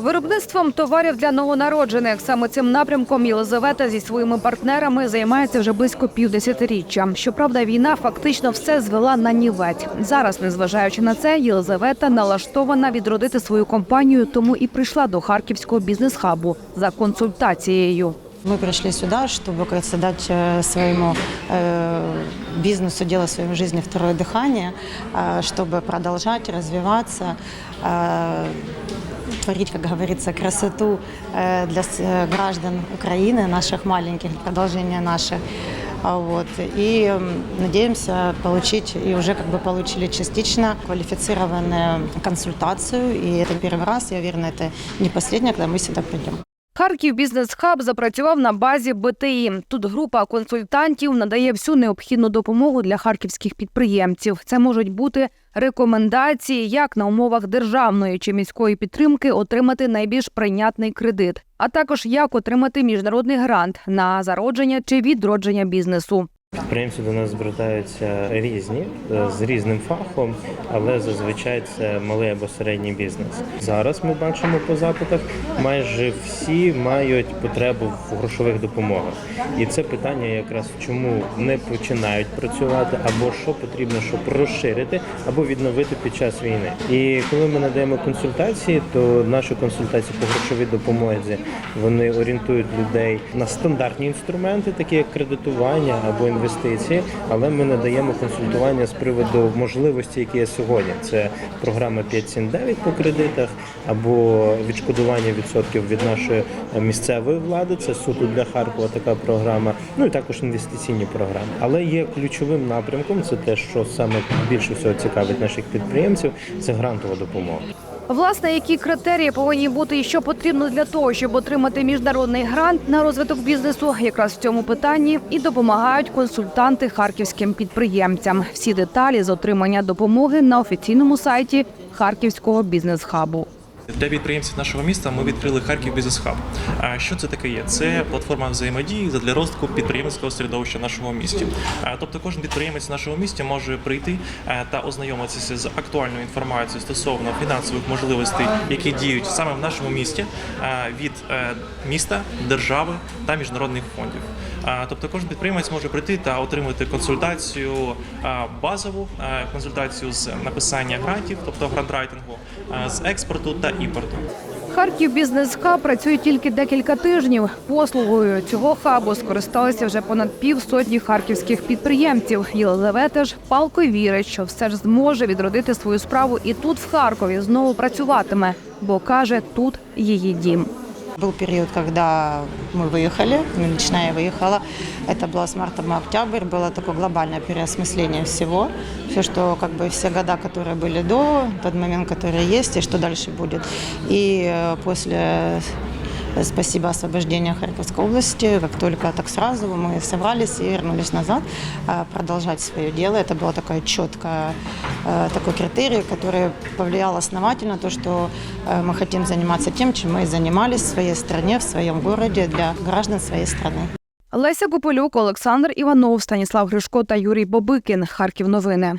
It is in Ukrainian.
Виробництвом товарів для новонароджених саме цим напрямком Єлизавета зі своїми партнерами займається вже близько півдесятиріччя. Щоправда, війна фактично все звела на нівець. Зараз, незважаючи на це, Єлизавета налаштована відродити свою компанію, тому і прийшла до харківського бізнес-хабу за консультацією. Мы пришли сюда, чтобы как говорится, дать э, своему э, бизнесу, делать в своей жизни второе дыхание, э, чтобы продолжать развиваться, э, творить, как говорится, красоту э, для с- э, граждан Украины, наших маленьких, продолжение наших. А Вот. И м, надеемся получить, и уже как бы получили частично квалифицированную консультацию. И это первый раз, я уверена, это не последний, когда мы сюда придем. Харків Бізнес Хаб запрацював на базі БТІ. Тут група консультантів надає всю необхідну допомогу для харківських підприємців. Це можуть бути рекомендації, як на умовах державної чи міської підтримки отримати найбільш прийнятний кредит, а також як отримати міжнародний грант на зародження чи відродження бізнесу. Підприємці до нас звертаються різні е, з різним фахом, але зазвичай це малий або середній бізнес. Зараз ми бачимо по запитах, майже всі мають потребу в грошових допомогах. І це питання якраз чому не починають працювати, або що потрібно, щоб розширити або відновити під час війни. І коли ми надаємо консультації, то наші консультації по грошовій допомозі вони орієнтують людей на стандартні інструменти, такі як кредитування або інвестиції, але ми надаємо консультування з приводу можливості, які є сьогодні. Це програма 579 по кредитах або відшкодування відсотків від нашої місцевої влади. Це суто для Харкова така програма. Ну і також інвестиційні програми. Але є ключовим напрямком. Це те, що саме більше всього цікавить наших підприємців. Це грантова допомога. Власне, які критерії повинні бути і що потрібно для того, щоб отримати міжнародний грант на розвиток бізнесу, якраз в цьому питанні і допомагають консультанти харківським підприємцям. Всі деталі з отримання допомоги на офіційному сайті Харківського бізнес-хабу. Для підприємців нашого міста ми відкрили Харків Бізнес Хаб. А що це таке є? Це платформа взаємодії для розвитку підприємницького середовища в нашому місті. Тобто, кожен підприємець в нашому місті може прийти та ознайомитися з актуальною інформацією стосовно фінансових можливостей, які діють саме в нашому місті від е, міста, держави та міжнародних фондів. Тобто, кожен підприємець може прийти та отримати консультацію базову, консультацію з написання грантів, тобто грантрайтингу, з експорту та імпорту. Харків бізнес хаб працює тільки декілька тижнів. Послугою цього хабу скористалися вже понад півсотні харківських підприємців. Єлизавета ж палко вірить, що все ж зможе відродити свою справу і тут, в Харкові, знову працюватиме, бо каже, тут її дім. Был период, когда мы выехали, ну, лично я выехала. Это было с марта по октябрь, было такое глобальное переосмысление всего. Все, что как бы все года, которые были до, тот момент, который есть, и что дальше будет. И э, после э, Спасибо освобождения Харьковской области. Как только так сразу мы собрались и вернулись назад а, продолжать свое дело. Это было такое четкое, э, такой критерий, который повлиял основательно то, что э, мы хотим заниматься тем, чем мы и занимались в своей стране, в своем городе для граждан своей страны. Леся Копилюк, Олександр Іванов, Станіслав Гришко та Юрій Бобикін. Харків новини.